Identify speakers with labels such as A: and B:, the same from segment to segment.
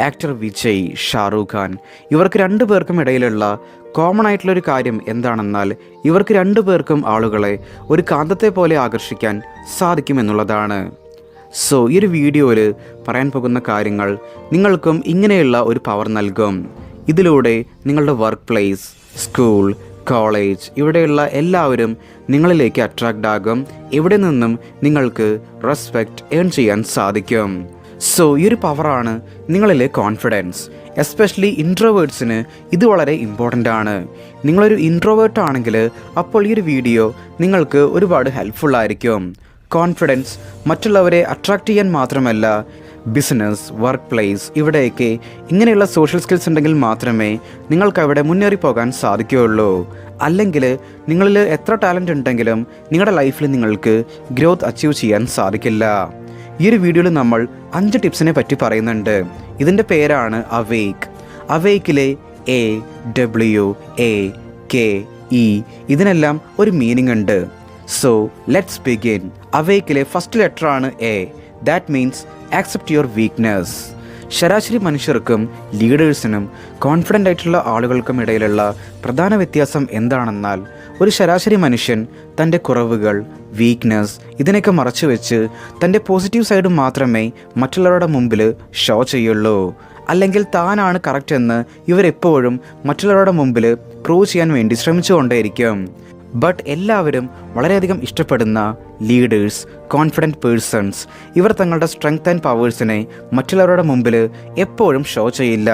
A: Actor Vijay Shahrukh Khan. ഇവർക്ക് രണ്ടു പേർക്കും ഇടയിലുള്ള കോമൺ ആയിട്ടുള്ളൊരു കാര്യം എന്താണെന്നാൽ ഇവർക്ക് രണ്ടു പേർക്കും ആളുകളെ ഒരു കാന്തത്തെ പോലെ ആകർഷിക്കാൻ സാധിക്കുമെന്നുള്ളതാണ്. സോ ഈ ഒരു വീഡിയോയിൽ പറയാൻ പോകുന്ന കാര്യങ്ങൾ നിങ്ങൾക്കും ഇങ്ങനെയുള്ള ഒരു പവർ നൽകും. ഇതിലൂടെ നിങ്ങളുടെ വർക്ക് പ്ലേസ് സ്കൂൾ കോളേജ് ഇവിടെയുള്ള എല്ലാവരും നിങ്ങളിലേക്ക് അട്രാക്റ്റ് ആകും. ഇവിടെ നിന്നും നിങ്ങൾക്ക് റെസ്പെക്റ്റ് ഏൺ ചെയ്യാൻ സാധിക്കും. സോ ഈ ഒരു പവറാണ് നിങ്ങളിലെ കോൺഫിഡൻസ് എസ്പെഷ്യലി ഇൻട്രോവേർട്സിന് ഇത് വളരെ ഇമ്പോർട്ടന്റ് ആണ്. നിങ്ങളൊരു ഇൻട്രോവേർട്ട് ആണെങ്കിൽ അപ്പോൾ ഈ ഒരു വീഡിയോ നിങ്ങൾക്ക് ഒരുപാട് ഹെൽപ്ഫുൾ ആയിരിക്കും. കോൺഫിഡൻസ് മറ്റുള്ളവരെ അട്രാക്റ്റ് ചെയ്യാൻ മാത്രമല്ല ബിസിനസ് വർക്ക് പ്ലേസ് ഇവിടെയൊക്കെ ഇങ്ങനെയുള്ള സോഷ്യൽ സ്കിൽസ് ഉണ്ടെങ്കിൽ മാത്രമേ നിങ്ങൾക്ക് അവിടെ മുന്നേറി പോകാൻ സാധിക്കുകയുള്ളൂ. അല്ലെങ്കിൽ നിങ്ങളിൽ എത്ര ടാലന്റ് ഉണ്ടെങ്കിലും നിങ്ങളുടെ ലൈഫിൽ നിങ്ങൾക്ക് ഗ്രോത്ത് അച്ചീവ് ചെയ്യാൻ സാധിക്കില്ല. ഈ ഒരു വീഡിയോയിൽ നമ്മൾ അഞ്ച് ടിപ്സിനെ പറ്റി പറയുന്നുണ്ട്. ഇതിന്റെ പേരാണ് awake അവേക്കിലെ A W A K E ഇതിനെല്ലാം ഒരു മീനിങ് ഉണ്ട്. സോ ലെറ്റ്സ് ബിഗിൻ അവേക്കിലെ ഫസ്റ്റ് ലെറ്റർ ആണ് A that means accept your weakness ശരാശരി മനുഷ്യർക്കും ലീഡേഴ്സിനും കോൺഫിഡന്റ് ആയിട്ടുള്ള ആളുകൾക്കും ഇടയിലുള്ള പ്രധാന വ്യത്യാസം എന്താണെന്നാൽ ഒരു ശരാശരി മനുഷ്യൻ തന്റെ കുറവുകൾ വീക്ക്നെസ് ഇതിനൊക്കെ മറച്ചു വെച്ച് തന്റെ പോസിറ്റീവ് സൈഡ് മാത്രമേ മറ്റുള്ളവരുടെ മുമ്പിൽ ഷോ ചെയ്യുള്ളൂ. അല്ലെങ്കിൽ താനാണ് കറക്റ്റ് എന്ന് ഇവരെപ്പോഴും മറ്റുള്ളവരുടെ മുമ്പിൽ പ്രൂവ് ചെയ്യാൻ വേണ്ടി ശ്രമിച്ചുകൊണ്ടേയിരിക്കും ബട്ട് എല്ലാവരും വളരെയധികം ഇഷ്ടപ്പെടുന്ന ലീഡേഴ്സ് കോൺഫിഡന്റ് പേഴ്സൺസ് ഇവർ തങ്ങളുടെ സ്ട്രെങ്ത് ആൻഡ് പവേഴ്സിനെ മറ്റുള്ളവരുടെ മുമ്പിൽ എപ്പോഴും ഷോ ചെയ്യില്ല.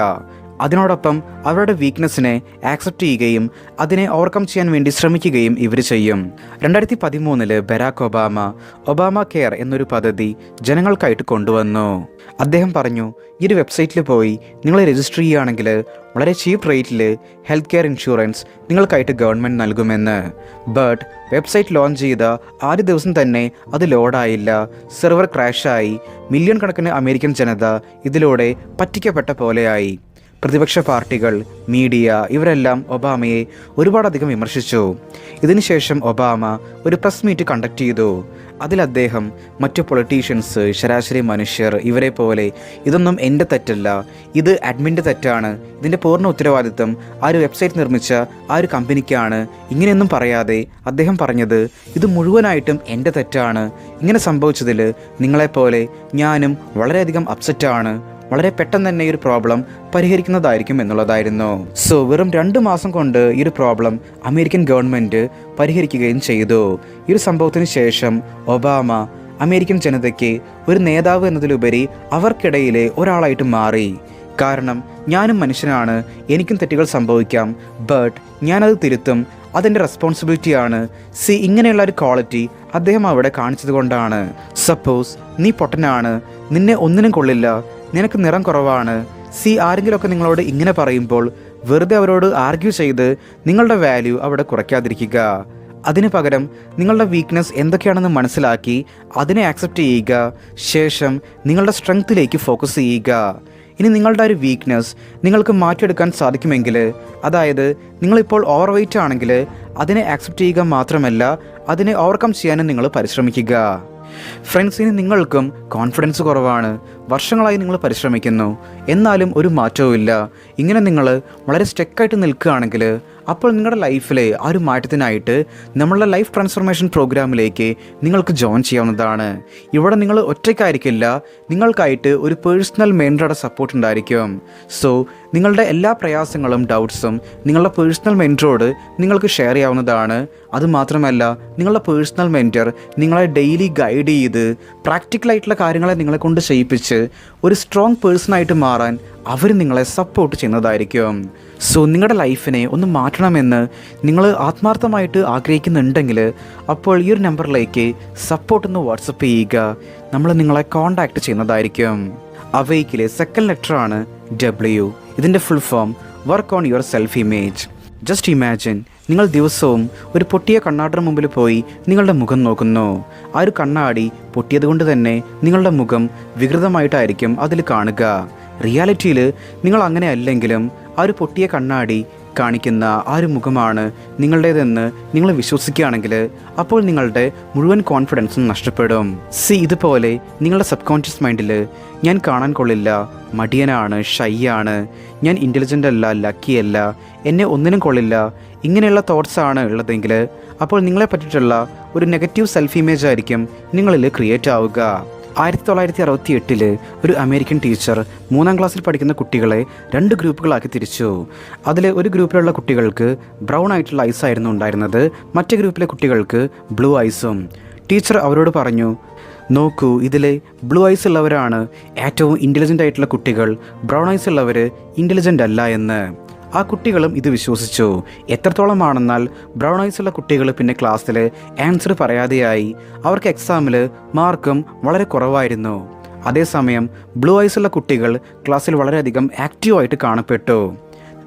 A: അതിനോടൊപ്പം അവരുടെ വീക്ക്നെസ്സിനെ ആക്സെപ്റ്റ് ചെയ്യുകയും അതിനെ ഓവർകം ചെയ്യാൻ വേണ്ടി ശ്രമിക്കുകയും ഇവർ ചെയ്യും. രണ്ടായിരത്തി പതിമൂന്നിൽ ബരാക് ഒബാമ ഒബാമ കെയർ എന്നൊരു പദ്ധതി ജനങ്ങൾക്കായിട്ട് കൊണ്ടുവന്നു. അദ്ദേഹം പറഞ്ഞു ഈ ഒരു വെബ്സൈറ്റിൽ പോയി നിങ്ങൾ രജിസ്റ്റർ ചെയ്യുകയാണെങ്കിൽ വളരെ ചീപ്പ് റേറ്റിൽ ഹെൽത്ത് കെയർ ഇൻഷുറൻസ് നിങ്ങൾക്കായിട്ട് ഗവൺമെന്റ് നൽകുമെന്ന്. ബട്ട് വെബ്സൈറ്റ് ലോഞ്ച് ചെയ്ത ആദ്യ ദിവസം തന്നെ അത് ലോഡായില്ല. സെർവർ ക്രാഷായി മില്യൺ കണക്കിന് അമേരിക്കൻ ജനത ഇതിലൂടെ പറ്റിക്കപ്പെട്ട പോലെയായി. പ്രതിപക്ഷ പാർട്ടികൾ മീഡിയ ഇവരെല്ലാം ഒബാമയെ ഒരുപാടധികം വിമർശിച്ചു. ഇതിനുശേഷം ഒബാമ ഒരു പ്രസ് മീറ്റ് കണ്ടക്ട് ചെയ്തു. അതിൽ അദ്ദേഹം മറ്റു പൊളിറ്റീഷ്യൻസ് ശരാശരി മനുഷ്യർ ഇവരെ പോലെ ഇതൊന്നും എന്റെ തെറ്റല്ല. ഇത് അഡ്മിന്റെ തെറ്റാണ്. ഇതിന്റെ പൂർണ ഉത്തരവാദിത്തം ആ ഒരു വെബ്സൈറ്റ് നിർമ്മിച്ച ആ ഒരു കമ്പനിക്കാണ് ഇങ്ങനെയൊന്നും പറയാതെ അദ്ദേഹം പറഞ്ഞത് ഇത് മുഴുവനായിട്ടും എന്റെ തെറ്റാണ്. ഇങ്ങനെ സംഭവിച്ചതിൽ നിങ്ങളെപ്പോലെ ഞാനും വളരെയധികം അപ്സെറ്റാണ് വളരെ പെട്ടെന്ന് തന്നെ ഈ ഒരു പ്രോബ്ലം പരിഹരിക്കുന്നതായിരിക്കും എന്നുള്ളതായിരുന്നു. സോ വെറും രണ്ട് മാസം കൊണ്ട് ഈ ഒരു പ്രോബ്ലം അമേരിക്കൻ ഗവൺമെന്റ് പരിഹരിക്കുകയും ചെയ്തു. ഈ ഒരു സംഭവത്തിന് ശേഷം ഒബാമ അമേരിക്കൻ ജനതയ്ക്ക് ഒരു നേതാവ് എന്നതിലുപരി അവർക്കിടയിലെ ഒരാളായിട്ട് മാറി. കാരണം ഞാനും മനുഷ്യനാണ് എനിക്കും തെറ്റുകൾ സംഭവിക്കാം ബട്ട് ഞാനത് തിരുത്തും അതെന്റെ റെസ്പോൺസിബിലിറ്റിയാണ് സി ഇങ്ങനെയുള്ള ഒരു ക്വാളിറ്റി അദ്ദേഹം അവിടെ കാണിച്ചത് കൊണ്ടാണ്. സപ്പോസ് നീ പൊട്ടനാണ് നിന്നെ ഒന്നിനും കൊള്ളില്ല നിനക്ക് നിറം കുറവാണ്. സി ആരെങ്കിലുമൊക്കെ നിങ്ങളോട് ഇങ്ങനെ പറയുമ്പോൾ വെറുതെ അവരോട് ആർഗ്യൂ ചെയ്ത് നിങ്ങളുടെ വാല്യൂ അവിടെ കുറയ്ക്കാതിരിക്കുക. അതിന് പകരം നിങ്ങളുടെ വീക്ക്നെസ് എന്തൊക്കെയാണെന്ന് മനസ്സിലാക്കി അതിനെ ആക്സെപ്റ്റ് ചെയ്യുക. ശേഷം നിങ്ങളുടെ സ്ട്രെങ്ത്തിലേക്ക് ഫോക്കസ് ചെയ്യുക. ഇനി നിങ്ങളുടെ ഒരു വീക്ക്നെസ് നിങ്ങൾക്ക് മാറ്റിയെടുക്കാൻ സാധിക്കുമെങ്കിൽ അതായത് നിങ്ങളിപ്പോൾ ഓവർ വെയിറ്റ് ആണെങ്കിൽ അതിനെ ആക്സെപ്റ്റ് ചെയ്യുക മാത്രമല്ല അതിനെ ഓവർകം ചെയ്യാനും നിങ്ങൾ പരിശ്രമിക്കുക. ഫ്രണ്ട്സിന് നിങ്ങൾക്കും കോൺഫിഡൻസ് കുറവാണ്. വർഷങ്ങളായി നിങ്ങൾ പരിശ്രമിക്കുന്നു. എന്നാലും ഒരു മാറ്റവും ഇല്ല. ഇങ്ങനെ നിങ്ങൾ വളരെ സ്റ്റെക്കായിട്ട് നിൽക്കുകയാണെങ്കിൽ അപ്പോൾ നിങ്ങളുടെ ലൈഫിലെ ആ ഒരു മാറ്റത്തിനായിട്ട് നമ്മളുടെ ലൈഫ് ട്രാൻസ്ഫോർമേഷൻ പ്രോഗ്രാമിലേക്ക് നിങ്ങൾക്ക് ജോയിൻ ചെയ്യാവുന്നതാണ്. ഇവിടെ നിങ്ങൾ ഒറ്റയ്ക്കായിരിക്കില്ല. നിങ്ങൾക്കായിട്ട് ഒരു പേഴ്സണൽ മെന്ററുടെ സപ്പോർട്ട് ഉണ്ടായിരിക്കും. സോ നിങ്ങളുടെ എല്ലാ പ്രയാസങ്ങളും ഡൗട്ട്സും നിങ്ങളുടെ പേഴ്സണൽ മെന്ററോട് നിങ്ങൾക്ക് ഷെയർ ചെയ്യാവുന്നതാണ്. അതുമാത്രമല്ല നിങ്ങളുടെ പേഴ്സണൽ മെന്റർ നിങ്ങളെ ഡെയിലി ഗൈഡ് ചെയ്ത് പ്രാക്ടിക്കലായിട്ടുള്ള കാര്യങ്ങളെ നിങ്ങളെ കൊണ്ട് ചെയ്യിപ്പിച്ച് ഒരു സ്ട്രോങ് പേഴ്സണായിട്ട് മാറാൻ അവർ നിങ്ങളെ സപ്പോർട്ട് ചെയ്യുന്നതായിരിക്കും. സോ നിങ്ങളുടെ ലൈഫിനെ ഒന്ന് മാറ്റണമെന്ന് നിങ്ങൾ ആത്മാർത്ഥമായിട്ട് ആഗ്രഹിക്കുന്നുണ്ടെങ്കിൽ അപ്പോൾ ഈ ഒരു നമ്പറിലേക്ക് സപ്പോർട്ട് ഒന്ന് വാട്സപ്പ് ചെയ്യുക. നമ്മൾ നിങ്ങളെ കോൺടാക്റ്റ് ചെയ്യുന്നതായിരിക്കും. അവയ്ക്കിലെ സെക്കൻഡ് ലെറ്ററാണ് ഡബ്ല്യു ഇതിന്റെ full form work on your self image just imagine നിങ്ങൾ ദിവസവും ഒരു പൊട്ടിയ കണ്ണാടിന് മുമ്പിൽ പോയി നിങ്ങളുടെ മുഖം നോക്കുന്നു. ആ ഒരു കണ്ണാടി പൊട്ടിയതുകൊണ്ട് തന്നെ നിങ്ങളുടെ മുഖം വികൃതമായിട്ടായിരിക്കും അതിൽ കാണുക. റിയാലിറ്റിയിൽ നിങ്ങൾ അങ്ങനെ അല്ലെങ്കിലും ആ ഒരു പൊട്ടിയ കണ്ണാടി കാണിക്കുന്ന ആ ഒരു മുഖമാണ് നിങ്ങളുടേതെന്ന് നിങ്ങൾ വിശ്വസിക്കുകയാണെങ്കിൽ അപ്പോൾ നിങ്ങളുടെ മുഴുവൻ കോൺഫിഡൻസും നഷ്ടപ്പെടും. സി ഇതുപോലെ നിങ്ങളുടെ സബ് കോൺഷ്യസ് മൈൻഡിൽ ഞാൻ കാണാൻ കൊള്ളില്ല മടിയനാണ് ഷൈ ആണ് ഞാൻ ഇന്റലിജന്റ് അല്ല ലക്കി അല്ല എന്നെ ഒന്നിനും കൊള്ളില്ല ഇങ്ങനെയുള്ള തോട്ട്സ് ആണ് ഉള്ളതെങ്കിൽ അപ്പോൾ നിങ്ങളെ പറ്റിയിട്ടുള്ള ഒരു നെഗറ്റീവ് സെൽഫ് ഇമേജ് ആയിരിക്കും നിങ്ങളിൽ ക്രിയേറ്റ് ആവുക. ആയിരത്തി തൊള്ളായിരത്തി അറുപത്തി എട്ടിൽ ഒരു അമേരിക്കൻ ടീച്ചർ മൂന്നാം ക്ലാസ്സിൽ പഠിക്കുന്ന കുട്ടികളെ രണ്ട് ഗ്രൂപ്പുകളാക്കി തിരിച്ചു. അതിൽ ഒരു ഗ്രൂപ്പിലുള്ള കുട്ടികൾക്ക് ബ്രൗൺ ആയിട്ടുള്ള ഐസ് ആയിരുന്നു ഉണ്ടായിരുന്നത്. മറ്റേ ഗ്രൂപ്പിലെ കുട്ടികൾക്ക് ബ്ലൂ ഐസും. ടീച്ചർ അവരോട് പറഞ്ഞു നോക്കൂ ഇതിലെ ബ്ലൂ ഐസ് ഉള്ളവരാണ് ഏറ്റവും ഇന്റലിജന്റ് ആയിട്ടുള്ള കുട്ടികൾ. ബ്രൗൺ ഐസ് ഉള്ളവർ ഇന്റലിജന്റ് അല്ല എന്ന്. ആ കുട്ടികളും ഇത് വിശ്വസിച്ചു. എത്രത്തോളമാണെന്നാൽ ബ്രൗൺ ഐസ് ഉള്ള കുട്ടികൾ പിന്നെ ക്ലാസ്സിൽ ആൻസർ പറയാതെയായി അവർക്ക് എക്സാമിൽ മാർക്കും വളരെ കുറവായിരുന്നു. അതേസമയം ബ്ലൂ ഐസ് ഉള്ള കുട്ടികൾ ക്ലാസ്സിൽ വളരെയധികം ആക്റ്റീവായിട്ട് കാണപ്പെട്ടു.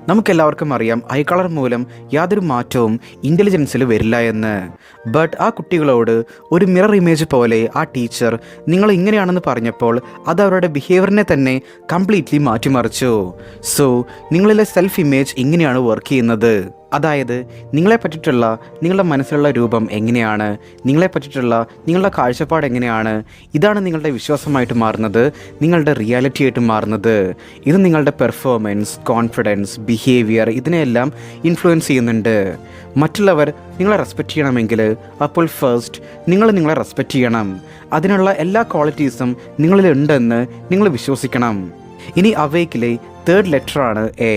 A: നമുക്കെല്ലാവർക്കും അറിയാം ഐ കളർ മൂലം യാതൊരു മാറ്റവും ഇന്റലിജൻസിൽ വരില്ല എന്ന്. ബട്ട് ആ കുട്ടികളോട് ഒരു മിറർ ഇമേജ് പോലെ ആ ടീച്ചർ നിങ്ങൾ ഇങ്ങനെയാണെന്ന് പറഞ്ഞപ്പോൾ അത് അവരുടെ ബിഹേവിയറിനെ തന്നെ കംപ്ലീറ്റ്ലി മാറ്റിമറിച്ചു. സോ നിങ്ങളിലെ സെൽഫ് ഇമേജ് ഇങ്ങനെയാണ് വർക്ക് ചെയ്യുന്നത്. അതായത് നിങ്ങളെ പറ്റിയിട്ടുള്ള നിങ്ങളുടെ മനസ്സിലുള്ള രൂപം എങ്ങനെയാണ്? നിങ്ങളെ പറ്റിയിട്ടുള്ള നിങ്ങളുടെ കാഴ്ചപ്പാട് എങ്ങനെയാണ്? ഇതാണ് നിങ്ങളുടെ വിശ്വാസമായിട്ട് മാറുന്നത് നിങ്ങളുടെ റിയാലിറ്റി ആയിട്ട് മാറുന്നത്. ഇത് നിങ്ങളുടെ പെർഫോമൻസ് കോൺഫിഡൻസ് ബിഹേവിയർ ഇതിനെയെല്ലാം ഇൻഫ്ലുവൻസ് ചെയ്യുന്നുണ്ട്. മറ്റുള്ളവർ നിങ്ങളെ റെസ്പെക്റ്റ് ചെയ്യണമെങ്കിൽ അപ്പോൾ ഫസ്റ്റ് നിങ്ങൾ നിങ്ങളെ റെസ്പെക്റ്റ് ചെയ്യണം. അതിനുള്ള എല്ലാ ക്വാളിറ്റീസും നിങ്ങളിലുണ്ടെന്ന് നിങ്ങൾ വിശ്വസിക്കണം. ഇനി അവേക്കിലെ തേർഡ് ലെറ്റർ ആണ് എ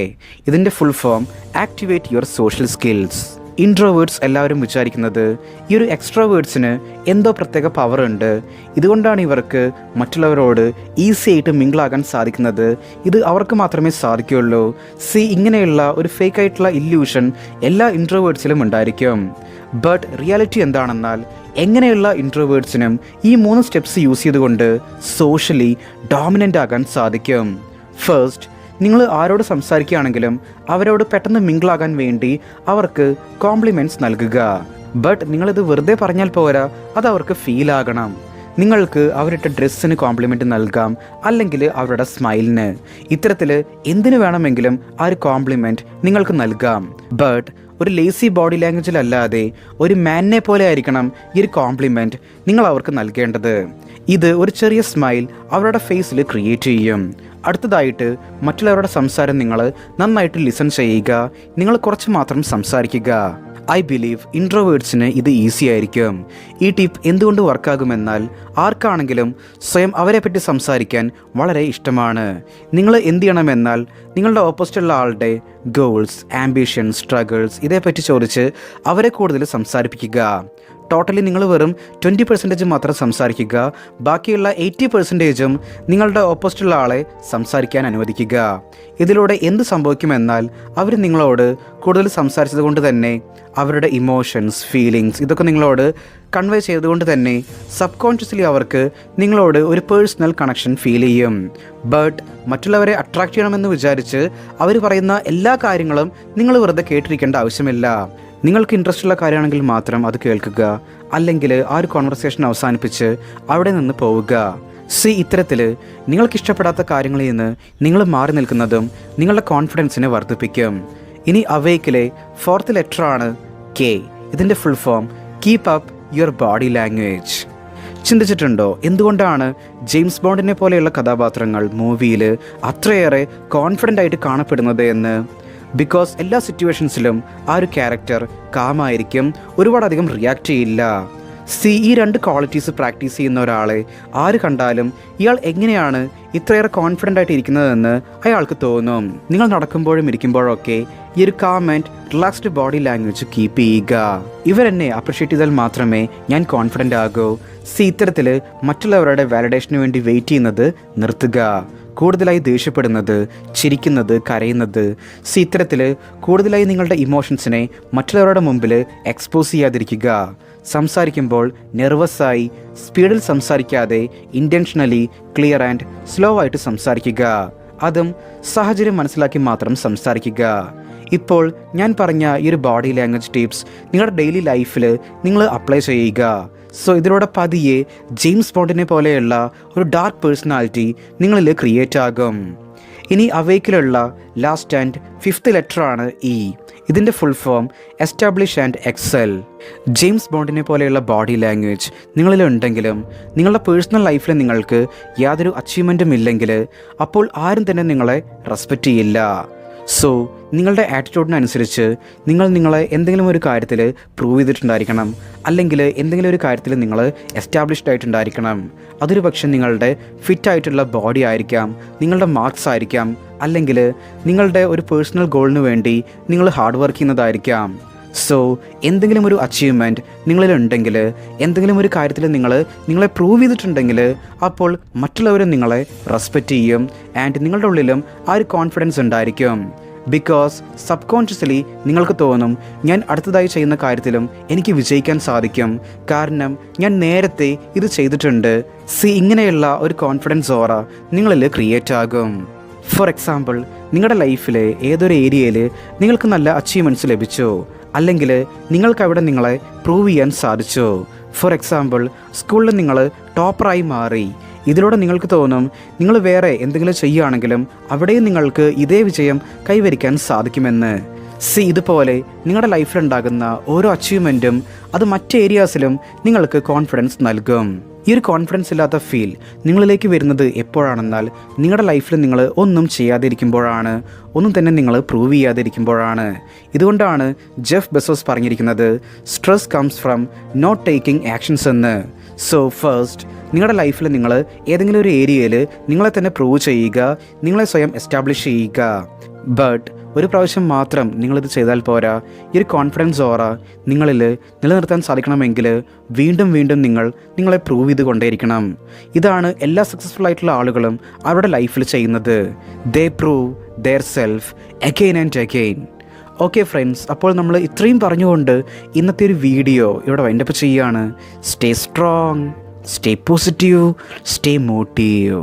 A: ഇതിന്റെ full form activate your social skills introverts എല്ലാവരും വിചാരിക്കുന്നത് ഈ ഒരു എക്സ്ട്രോവേർഡ്സിന് എന്തോ പ്രത്യേക പവർ ഉണ്ട്. ഇതുകൊണ്ടാണ് ഇവർക്ക് മറ്റുള്ളവരോട് ഈസി ആയിട്ട് മിങ്കിളാകാൻ സാധിക്കുന്നത്. ഇത് അവർക്ക് മാത്രമേ സാധിക്കുകയുള്ളൂ. സി ഇങ്ങനെയുള്ള ഒരു ഫേക്ക് ആയിട്ടുള്ള ഇല്യൂഷൻ എല്ലാ ഇൻട്രോവേർഡ്സിലും ഉണ്ടായിരിക്കും. ബട്ട് റിയാലിറ്റി എന്താണെന്നാൽ എങ്ങനെയുള്ള ഇൻട്രോവേർഡ്സിനും ഈ മൂന്ന് സ്റ്റെപ്സ് യൂസ് ചെയ്തുകൊണ്ട് സോഷ്യലി ഡോമിനന്റ് ആകാൻ സാധിക്കും. ഫസ്റ്റ് നിങ്ങൾ ആരോട് സംസാരിക്കുകയാണെങ്കിലും അവരോട് പെട്ടെന്ന് മിങ്കിളാകാൻ വേണ്ടി അവർക്ക് കോംപ്ലിമെന്റ്സ് നൽകുക. ബട്ട് നിങ്ങളിത് വെറുതെ പറഞ്ഞാൽ പോരാ അത് അവർക്ക് ഫീൽ ആകണം. നിങ്ങൾക്ക് അവരുടെ ഡ്രസ്സിന് കോംപ്ലിമെന്റ് നൽകാം അല്ലെങ്കിൽ അവരുടെ സ്മൈലിന് ഇത്തരത്തിൽ എന്തിനു വേണമെങ്കിലും ആ ഒരു കോംപ്ലിമെന്റ് നിങ്ങൾക്ക് നൽകാം. ബട്ട് ഒരു ലേസി ബോഡി ലാംഗ്വേജിലല്ലാതെ ഒരു മാനിനെ പോലെ ആയിരിക്കണം ഈ ഒരു കോംപ്ലിമെന്റ് നിങ്ങൾ അവർക്ക് നൽകേണ്ടത്. ഇത് ഒരു ചെറിയ സ്മൈൽ അവരുടെ ഫേസിൽ ക്രിയേറ്റ് ചെയ്യും. അടുത്തതായിട്ട് മറ്റുള്ളവരുടെ സംസാരം നിങ്ങൾ നന്നായിട്ട് ലിസൺ ചെയ്യുക. നിങ്ങൾ കുറച്ച് മാത്രം സംസാരിക്കുക. ഐ ബിലീവ് ഇൻട്രോവേർട്സിന് ഇത് ഈസി ആയിരിക്കും ഈ ടിപ്പ് എന്തുകൊണ്ട് വർക്കാകുമെന്നാൽ ആർക്കാണെങ്കിലും സ്വയം അവരെപ്പറ്റി സംസാരിക്കാൻ വളരെ ഇഷ്ടമാണ്. നിങ്ങൾ എന്ത് ചെയ്യണമെന്നാൽ നിങ്ങളുടെ ഓപ്പോസിറ്റുള്ള ആളുടെ ഗോൾസ് ആംബിഷൻ സ്ട്രഗിൾസ് ഇതേപ്പറ്റി ചോദിച്ച് അവരെ കൂടുതൽ സംസാരിപ്പിക്കുക. ടോട്ടലി നിങ്ങൾ വെറും ട്വന്റി പെർസെന്റേജ് മാത്രം സംസാരിക്കുക. ബാക്കിയുള്ള എയ്റ്റി പെർസെന്റേജും നിങ്ങളുടെ ഓപ്പോസിറ്റുള്ള ആളെ സംസാരിക്കാൻ അനുവദിക്കുക. ഇതിലൂടെ എന്ത് സംഭവിക്കുമെന്നാൽ അവർ നിങ്ങളോട് കൂടുതൽ സംസാരിച്ചത് കൊണ്ട് തന്നെ അവരുടെ ഇമോഷൻസ് ഫീലിങ്സ് ഇതൊക്കെ നിങ്ങളോട് കൺവേ ചെയ്തുകൊണ്ട് തന്നെ സബ് കോൺഷ്യസ്ലി അവർക്ക് നിങ്ങളോട് ഒരു പേഴ്സണൽ കണക്ഷൻ ഫീൽ ചെയ്യും. ബട്ട് മറ്റുള്ളവരെ അട്രാക്ട് ചെയ്യണമെന്ന് വിചാരിച്ച് അവർ പറയുന്ന എല്ലാ കാര്യങ്ങളും നിങ്ങൾ വെറുതെ കേട്ടിരിക്കേണ്ട ആവശ്യമില്ല. നിങ്ങൾക്ക് ഇൻട്രസ്റ്റ് ഉള്ള കാര്യമാണെങ്കിൽ മാത്രം അത് കേൾക്കുക. അല്ലെങ്കിൽ ആ ഒരു കോൺവെർസേഷൻ അവസാനിപ്പിച്ച് അവിടെ നിന്ന് പോവുക. സി ഇത്തരത്തിൽ നിങ്ങൾക്ക് ഇഷ്ടപ്പെടാത്ത കാര്യങ്ങളിൽ നിന്ന് നിങ്ങൾ മാറി നിൽക്കുന്നതും നിങ്ങളുടെ കോൺഫിഡൻസിനെ വർദ്ധിപ്പിക്കും. ഇനി അവയ്ക്കിലെ ഫോർത്ത് ലെറ്റർ ആണ് കെ ഇതിന്റെ full form keep up your body language ചിന്തിച്ചിട്ടുണ്ടോ? എന്തുകൊണ്ടാണ് ജെയിംസ് ബോണ്ടിനെ പോലെയുള്ള കഥാപാത്രങ്ങൾ മൂവിയിൽ അത്രയേറെ കോൺഫിഡന്റ് ആയിട്ട് കാണപ്പെടുന്നത് എന്ന്? ബിക്കോസ് എല്ലാ സിറ്റുവേഷൻസിലും ആ ഒരു ക്യാരക്ടർ കാമായിരിക്കും ഒരുപാടധികം റിയാക്ട് ചെയ്യില്ല. സി ഈ രണ്ട് ക്വാളിറ്റീസ് പ്രാക്ടീസ് ചെയ്യുന്ന ഒരാളെ ആര് കണ്ടാലും ഇയാൾ എങ്ങനെയാണ് ഇത്രയേറെ കോൺഫിഡന്റ് ആയിട്ട് ഇരിക്കുന്നതെന്ന് അയാൾക്ക് തോന്നും. നിങ്ങൾ നടക്കുമ്പോഴും ഇരിക്കുമ്പോഴും ഒക്കെ ഈ ഒരു calm and relaxed body language keep ചെയ്യുക. ഇവരെന്നെ അപ്രിഷ്യേറ്റ് ചെയ്താൽ മാത്രമേ ഞാൻ കോൺഫിഡന്റ് ആകൂ. സി ഇത്തരത്തിൽ മറ്റുള്ളവരുടെ വാലിഡേഷന് വേണ്ടി വെയിറ്റ് ചെയ്യുന്നത് നിർത്തുക. കൂടുതലായി ദേഷ്യപ്പെടുന്നത് ചിരിക്കുന്നത് കരയുന്നത്. സി ഇത്തരത്തിൽ കൂടുതലായി നിങ്ങളുടെ ഇമോഷൻസിനെ മറ്റുള്ളവരുടെ മുമ്പിൽ എക്സ്പോസ് ചെയ്യാതിരിക്കുക. സംസാരിക്കുമ്പോൾ നെർവസായി സ്പീഡിൽ സംസാരിക്കാതെ ഇന്റൻഷനലി ക്ലിയർ ആൻഡ് സ്ലോ ആയിട്ട് സംസാരിക്കുക. അതും സാഹചര്യം മനസ്സിലാക്കി മാത്രം സംസാരിക്കുക. ഇപ്പോൾ ഞാൻ പറഞ്ഞ ഈ ഒരു ബോഡി ലാംഗ്വേജ് ടിപ്സ് നിങ്ങളുടെ ഡെയിലി ലൈഫിൽ നിങ്ങൾ അപ്ലൈ ചെയ്യുക. സോ ഇതിലൂടെ പതിയെ ജെയിംസ് ബോണ്ടിനെ പോലെയുള്ള ഒരു ഡാർക്ക് പേഴ്സണാലിറ്റി നിങ്ങളിൽ ക്രിയേറ്റ് ആകും. ഇനി അവയ്ക്കിലുള്ള ലാസ്റ്റ് ആൻഡ് ഫിഫ്ത്ത് ലെറ്ററാണ് ഇ ഇതിന്റെ full form establish and excel James ബോണ്ടിനെ പോലെയുള്ള ബോഡി ലാംഗ്വേജ് നിങ്ങളിലുണ്ടെങ്കിലും നിങ്ങളുടെ പേഴ്സണൽ ലൈഫിൽ നിങ്ങൾക്ക് യാതൊരു അച്ചീവ്മെന്റും ഇല്ലെങ്കിൽ അപ്പോൾ ആരും തന്നെ നിങ്ങളെ റെസ്പെക്റ്റ് ചെയ്യില്ല. സോ നിങ്ങളുടെ ആറ്റിറ്റ്യൂഡിനനുസരിച്ച് നിങ്ങൾ നിങ്ങളെ എന്തെങ്കിലും ഒരു കാര്യത്തിൽ പ്രൂവ് ചെയ്തിട്ടുണ്ടായിരിക്കണം. അല്ലെങ്കിൽ എന്തെങ്കിലും ഒരു കാര്യത്തിൽ നിങ്ങൾ എസ്റ്റാബ്ലിഷ്ഡ് ആയിട്ടുണ്ടായിരിക്കണം. അതൊരു പക്ഷേ നിങ്ങളുടെ ഫിറ്റ് ആയിട്ടുള്ള ബോഡി ആയിരിക്കാം നിങ്ങളുടെ മാർക്സ് ആയിരിക്കാം അല്ലെങ്കിൽ നിങ്ങളുടെ ഒരു പേഴ്സണൽ ഗോളിന് വേണ്ടി നിങ്ങൾ ഹാർഡ് വർക്ക് ചെയ്യുന്നതായിരിക്കാം. സോ എന്തെങ്കിലും ഒരു അച്ചീവ്മെന്റ് നിങ്ങളിലുണ്ടെങ്കിൽ എന്തെങ്കിലും ഒരു കാര്യത്തിൽ നിങ്ങൾ നിങ്ങളെ പ്രൂവ് ചെയ്തിട്ടുണ്ടെങ്കിൽ അപ്പോൾ മറ്റുള്ളവരും നിങ്ങളെ റെസ്പെക്റ്റ് ചെയ്യും ആൻഡ് നിങ്ങളുടെ ഉള്ളിലും ആ ഒരു കോൺഫിഡൻസ് ഉണ്ടായിരിക്കും. ബിക്കോസ് സബ് കോൺഷ്യസ്ലി നിങ്ങൾക്ക് തോന്നും ഞാൻ അടുത്തതായി ചെയ്യുന്ന കാര്യത്തിലും എനിക്ക് വിജയിക്കാൻ സാധിക്കും. കാരണം ഞാൻ നേരത്തെ ഇത് ചെയ്തിട്ടുണ്ട്. സി ഇങ്ങനെയുള്ള ഒരു കോൺഫിഡൻസ് ഓറ നിങ്ങളിൽ ക്രിയേറ്റ് ആകും. ഫോർ എക്സാമ്പിൾ നിങ്ങളുടെ ലൈഫിലെ ഏതൊരു ഏരിയയിൽ നിങ്ങൾക്ക് നല്ല അച്ചീവ്മെന്റ്സ് ലഭിച്ചോ. അല്ലെങ്കിൽ നിങ്ങൾക്കവിടെ നിങ്ങളെ പ്രൂവ് ചെയ്യാൻ സാധിച്ചു? ഫോർ എക്സാമ്പിൾ സ്കൂളിൽ നിങ്ങൾ ടോപ്പറായി മാറി. ഇതിലൂടെ നിങ്ങൾക്ക് തോന്നും നിങ്ങൾ വേറെ എന്തെങ്കിലും ചെയ്യുകയാണെങ്കിലും അവിടെയും നിങ്ങൾക്ക് ഇതേ വിജയം കൈവരിക്കാൻ സാധിക്കുമെന്ന്. സി ഇതുപോലെ നിങ്ങളുടെ ലൈഫിലുണ്ടാകുന്ന ഓരോ അച്ചീവ്മെന്റും അത് മറ്റ് ഏരിയാസിലും നിങ്ങൾക്ക് കോൺഫിഡൻസ് നൽകും. ഈ ഒരു കോൺഫിഡൻസ് ഇല്ലാത്ത ഫീൽ നിങ്ങളിലേക്ക് വരുന്നത് എപ്പോഴാണെന്നാൽ നിങ്ങളുടെ ലൈഫിൽ നിങ്ങൾ ഒന്നും ചെയ്യാതിരിക്കുമ്പോഴാണ്. ഒന്നും തന്നെ നിങ്ങൾ പ്രൂവ് ചെയ്യാതിരിക്കുമ്പോഴാണ്. ഇതുകൊണ്ടാണ് ജെഫ് ബെസോസ് പറഞ്ഞിരിക്കുന്നത് stress comes from not taking actions എന്ന്. സോ ഫസ്റ്റ് നിങ്ങളുടെ ലൈഫിൽ നിങ്ങൾ ഏതെങ്കിലും ഒരു ഏരിയയിൽ നിങ്ങളെ തന്നെ പ്രൂവ് ചെയ്യുക നിങ്ങളെ സ്വയം എസ്റ്റാബ്ലിഷ് ചെയ്യുക. ബട്ട് ഒരു പ്രാവശ്യം മാത്രം നിങ്ങളിത് ചെയ്താൽ പോരാ. ഈ ഒരു കോൺഫിഡൻസ് ഓറ നിങ്ങളിൽ നിലനിർത്താൻ സാധിക്കണമെങ്കിൽ വീണ്ടും വീണ്ടും നിങ്ങൾ നിങ്ങളെ പ്രൂവ് ചെയ്ത് കൊണ്ടേയിരിക്കണം. ഇതാണ് എല്ലാ സക്സസ്ഫുൾ ആയിട്ടുള്ള ആളുകളും അവരുടെ ലൈഫിൽ ചെയ്യുന്നത്. They prove their self again and again okay friends അപ്പോൾ നമ്മൾ ഇത്രയും പറഞ്ഞുകൊണ്ട് ഇന്നത്തെ ഒരു വീഡിയോ ഇവിടെ വൈൻഡപ്പ് ചെയ്യുകയാണ്. Stay strong stay positive stay motive